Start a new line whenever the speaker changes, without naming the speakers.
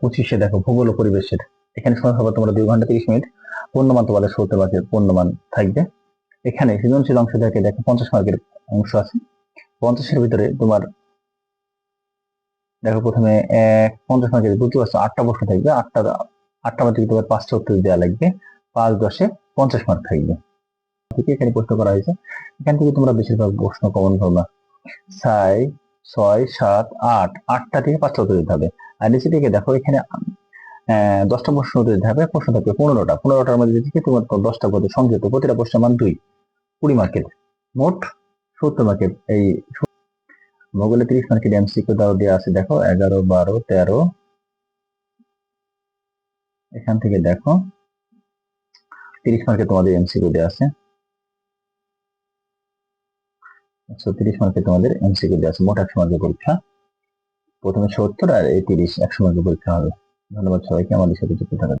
পঁচিশে দেখো ভূগোল পরিবেশের। এখানে সময় হবে তোমরা দুই ঘণ্টা তিরিশ মিনিট। পূর্ণমান তোমাদের সত্তর মার্কের পূর্ণমান থাকবে। এখানে সৃজনশীল অংশ থেকে দেখো পঞ্চাশ মার্কের অংশ আছে। পঞ্চাশের ভিতরে তোমার দেখো প্রথমে, এক, পঞ্চাশ মার্কের বুঝতে পারছ আটটা প্রশ্ন থাকবে। আটটা আটটা মধ্যে তোমার পাঁচটা উত্তর দেওয়া লাগবে। পাঁচ দশে পঞ্চাশ মার্ক থাকবে। থেকে এখানে প্রশ্ন করা হয়েছে, এখান থেকে তোমরা বেশিরভাগ প্রশ্ন কমন করবা। ছয় ছয়, সাত, আট, আটটা থেকে পাঁচটা উত্তর দিতে হবে। আর নিচে থেকে দেখো, এখানে দশটা প্রশ্ন উত্তর দিতে প্রশ্ন থাকবে পনেরোটা। পনেরোটার মধ্যে থেকে তোমার দশটা পদে সংযুক্ত। প্রতিটা প্রশ্নের মান দুই। কুড়ি মার্কের। মোট সত্তর মার্কের এই ভূগোলে তিরিশ মার্কের এমসিকিউ দাও দেওয়া আছে। দেখো, এগারো, বারো, তেরো। এখান থেকে দেখো, তিরিশ মার্কে তোমাদের এমসিকিউ দেওয়া আছে। একশো তিরিশ মার্কে তোমাদের এমসিকিউ দেওয়া আছে। মোট একশো মার্কের পরীক্ষা। প্রথমে সত্তর আর এই তিরিশ একশো পরীক্ষা হবে ধন্যবাদ সবাইকে আমাদের সাথে যুক্ত থাকার।